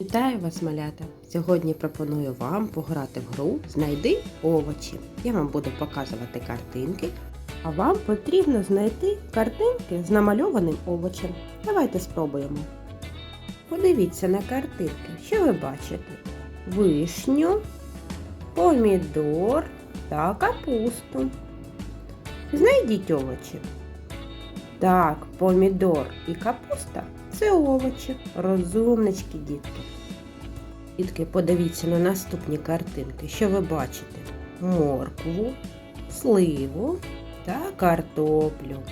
Вітаю вас, малята! Сьогодні пропоную вам пограти в гру Знайди овочі. Я вам буду показувати картинки, а вам потрібно знайти картинки з намальованим овочем. Давайте спробуємо. Подивіться на картинки. Що ви бачите? Вишню, помідор та капусту. Знайдіть овочі. Так, помідор і капуста це овочі. Розумнички, дітки. Дітки, подивіться на наступні картинки. Що ви бачите? Моркву, сливу та картоплю.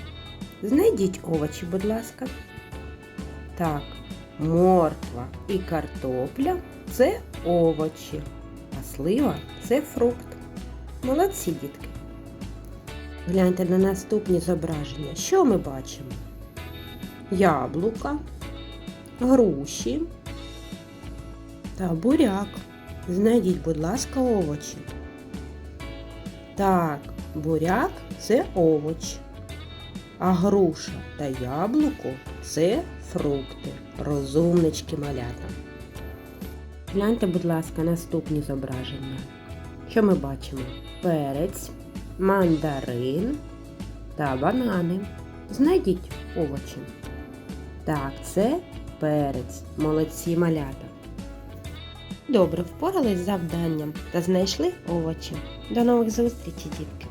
Знайдіть овочі, будь ласка. Так, морква і картопля це овочі, а слива це фрукт. Молодці, дітки. Гляньте на наступні зображення. Що ми бачимо? Яблука, груші та буряк. Знайдіть, будь ласка, овочі. Так, буряк це овоч, а груша та яблуко це фрукти. Розумнички малята. Гляньте, будь ласка, наступні зображення. Що ми бачимо? Перець, мандарин та банани. Знайдіть овочі. Так, це перець. Молодці малята. Добре, впорались з завданням та знайшли овочі. До нових зустрічей, дітки!